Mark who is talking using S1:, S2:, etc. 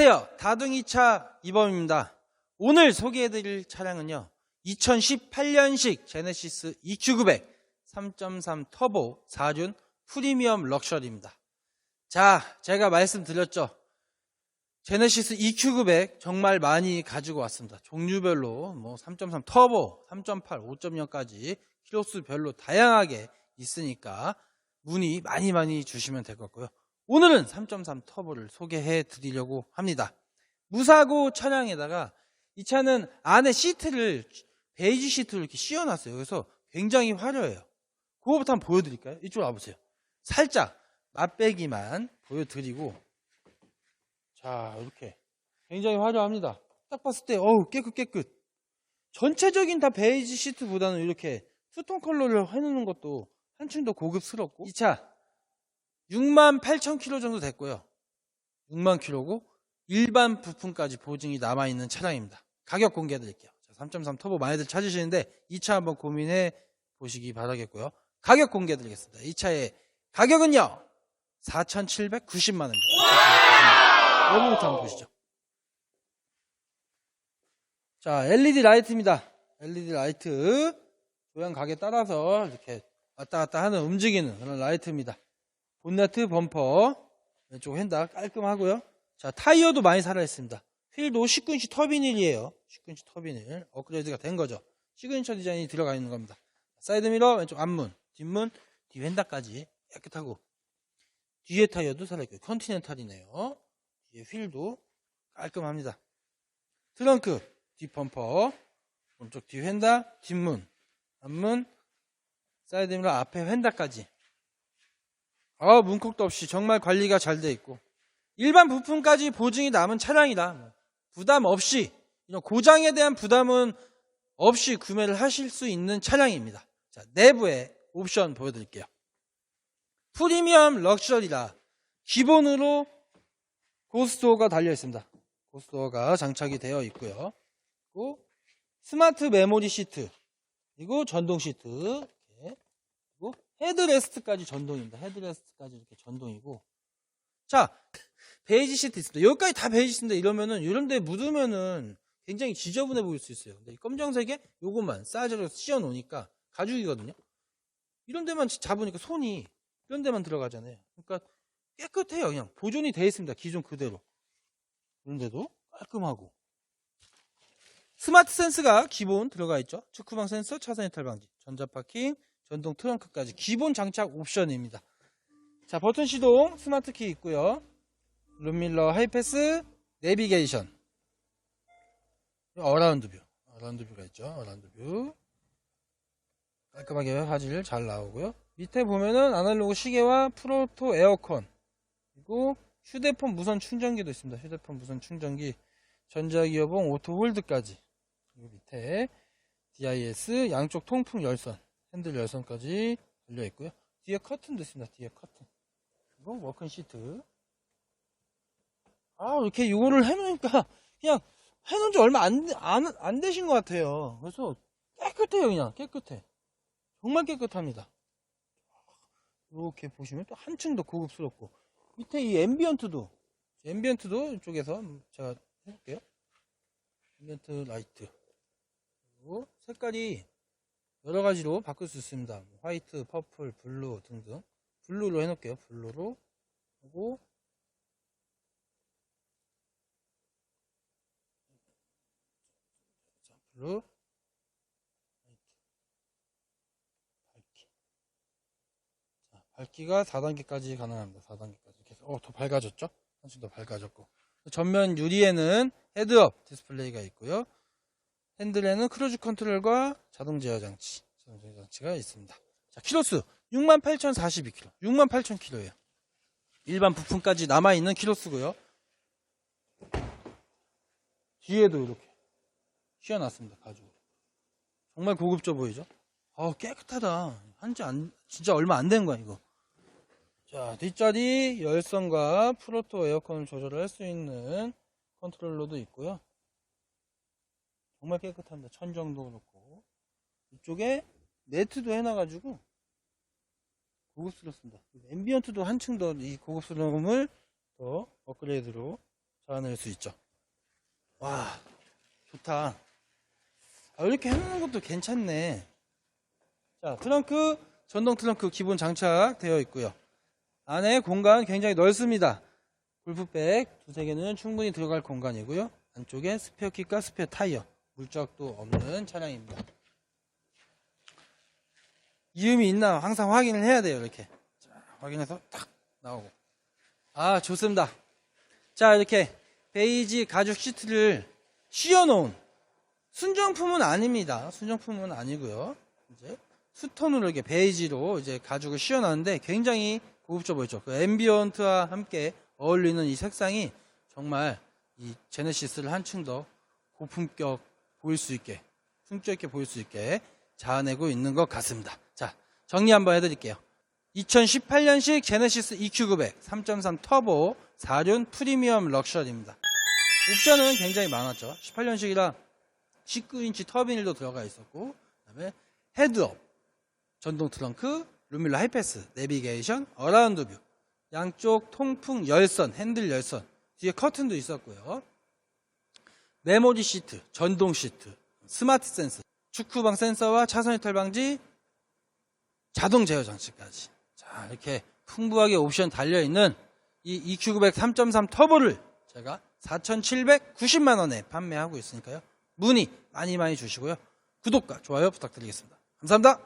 S1: 안녕하세요. 다둥이차 이범입니다. 오늘 소개해드릴 차량은요. 2018년식 제네시스 EQ900 3.3 터보 4륜 프리미엄 럭셔리입니다. 자, 제가 말씀드렸죠. 제네시스 EQ900 정말 많이 가지고 왔습니다. 종류별로 뭐 3.3 터보, 3.8, 5.0까지 키로수별로 다양하게 있으니까 문의 많이 많이 주시면 될 것 같고요. 오늘은 3.3 터보를 소개해 드리려고 합니다. 무사고 차량에다가 이 차는 안에 시트를 베이지 시트로 이렇게 씌워놨어요. 그래서 굉장히 화려해요. 그거부터 한번 보여드릴까요? 이쪽으로 와보세요. 살짝 맛배기만 보여드리고 자 이렇게 굉장히 화려합니다. 딱 봤을 때 어우 깨끗 깨끗. 전체적인 다 베이지 시트보다는 이렇게 투톤 컬러를 해놓는 것도 한층 더 고급스럽고 이 차 6만 8천 킬로 정도 됐고요. 6만 킬로고 일반 부품까지 보증이 남아있는 차량입니다. 가격 공개해 드릴게요. 3.3 터보 많이들 찾으시는데 이 차 한번 고민해 보시기 바라겠고요. 가격 공개해 드리겠습니다. 이 차의 가격은요. 4,790만 원입니다. 여기부터 한번 보시죠. 자, LED 라이트입니다. LED 라이트. 조향 각에 따라서 이렇게 왔다 갔다 하는 움직이는 그런 라이트입니다. 본네트 범퍼 왼쪽 핸들 깔끔하고요. 자 타이어도 많이 살아있습니다. 휠도 19인치 터빈휠이에요. 19인치 터빈휠 업그레이드가 된 거죠. 시그니처 디자인이 들어가 있는 겁니다. 사이드미러 왼쪽 앞문 뒷문 뒤 휀다까지 깨끗하고 뒤에 타이어도 살아있고요. 컨티넨탈이네요. 뒤에 휠도 깔끔합니다. 트렁크 뒷범퍼 오른쪽 뒤 휀다 뒷문 앞문 사이드미러 앞에 휀다까지 아, 문콕도 없이 정말 관리가 잘 돼 있고 일반 부품까지 보증이 남은 차량이라 뭐 부담 없이 이런 고장에 대한 부담은 없이 구매를 하실 수 있는 차량입니다. 자, 내부의 옵션 보여드릴게요. 프리미엄 럭셔리라 기본으로 고스도어가 달려 있습니다. 고스도어가 장착이 되어 있고요. 그리고 스마트 메모리 시트 그리고 전동 시트 헤드레스트까지 전동입니다. 헤드레스트까지 이렇게 전동이고. 자, 베이지 시트 있습니다. 여기까지 다 베이지 시트인데 이러면은 이런 데 묻으면은 굉장히 지저분해 보일 수 있어요. 근데 이 검정색에 요것만 사이즈로 씌워 놓으니까 가죽이거든요. 이런 데만 잡으니까 손이 이런 데만 들어가잖아요. 그러니까 깨끗해요. 그냥 보존이 되어 있습니다. 기존 그대로. 그런데도 깔끔하고. 스마트 센스가 기본 들어가 있죠. 측후방 센서, 차선 이탈 방지, 전자 파킹, 전동 트렁크까지 기본 장착 옵션입니다. 자, 버튼 시동 스마트 키 있고요. 룸밀러 하이패스, 내비게이션. 어라운드 뷰. 어라운드 뷰가 있죠. 어라운드 뷰. 깔끔하게 화질 잘 나오고요. 밑에 보면은 아날로그 시계와 프로토 에어컨. 그리고 휴대폰 무선 충전기도 있습니다. 휴대폰 무선 충전기. 전자기어봉 오토 홀드까지. 그리고 밑에 DIS 양쪽 통풍 열선. 핸들 열선까지 달려 있고요. 뒤에 커튼도 있습니다. 뒤에 커튼. 그리고 워킹 시트. 아, 이렇게 이거를 해놓으니까 그냥 해놓은 지 얼마 안, 안, 안 되신 것 같아요. 그래서 깨끗해요, 그냥 깨끗해. 정말 깨끗합니다. 이렇게 보시면 또 한층 더 고급스럽고 밑에 이 앰비언트도 앰비언트도 이쪽에서 제가 해볼게요. 앰비언트 라이트 그리고 색깔이 여러 가지로 바꿀 수 있습니다. 뭐 화이트, 퍼플, 블루 등등. 블루로 해놓을게요. 블루로 하고 자, 블루 밝기가 4단계까지 가능합니다. 4단계까지. 이렇게 해서 어, 더 밝아졌죠? 한층 더 밝아졌고. 전면 유리에는 헤드업 디스플레이가 있고요. 핸들에는 크루즈 컨트롤과 자동 제어 장치, 자동 제어 장치가 있습니다. 자, 키로수 68,042km, 68,000km예요. 일반 부품까지 남아 있는 키로수고요. 뒤에도 이렇게 씌워놨습니다. 가죽으로. 정말 고급져 보이죠? 아 깨끗하다. 한지 안, 진짜 얼마 안 된 거야 이거. 자 뒷자리 열선과 프로토 에어컨을 조절할 수 있는 컨트롤러도 있고요. 정말 깨끗합니다. 천정도 그렇고. 이쪽에 네트도 해놔가지고 고급스럽습니다. 앰비언트도 한층 더 이 고급스러움을 더 업그레이드로 잡아낼 수 있죠. 와, 좋다. 아, 이렇게 해놓는 것도 괜찮네. 자, 트렁크, 전동 트렁크 기본 장착되어 있고요. 안에 공간 굉장히 넓습니다. 골프백 두세 개는 충분히 들어갈 공간이고요. 안쪽에 스페어 킥과 스페어 타이어, 물적도 없는 차량입니다. 이음이 있나 항상 확인을 해야 돼요. 이렇게 자, 확인해서 탁 나오고. 아 좋습니다. 자 이렇게 베이지 가죽 시트를 씌워놓은 순정품은 아닙니다. 순정품은 아니고요. 이제 수톤으로 이렇게 베이지로 이제 가죽을 씌워놨는데 굉장히 고급져 보이죠. 그 앰비언트와 함께 어울리는 이 색상이 정말 이 제네시스를 한층 더 고품격 보일 수 있게 품격 있게 보일 수 있게 자아내고 있는 것 같습니다. 자 정리 한번 해드릴게요. 2018년식 제네시스 EQ900 3.3 터보 4륜 프리미엄 럭셔리입니다. 옵션은 굉장히 많았죠. 18년식이라 19인치 터빈일도 들어가 있었고, 그다음에 헤드업, 전동 트렁크, 루밀러 하이패스, 내비게이션, 어라운드 뷰, 양쪽 통풍 열선, 핸들 열선, 뒤에 커튼도 있었고요. 메모리 시트, 전동 시트, 스마트 센서, 축구방 센서와 차선 이탈 방지, 자동 제어 장치까지. 자, 이렇게 풍부하게 옵션 달려있는 이 EQ900 3.3 터보를 제가 4,790만 원에 판매하고 있으니까요. 문의 많이 많이 주시고요. 구독과 좋아요 부탁드리겠습니다. 감사합니다.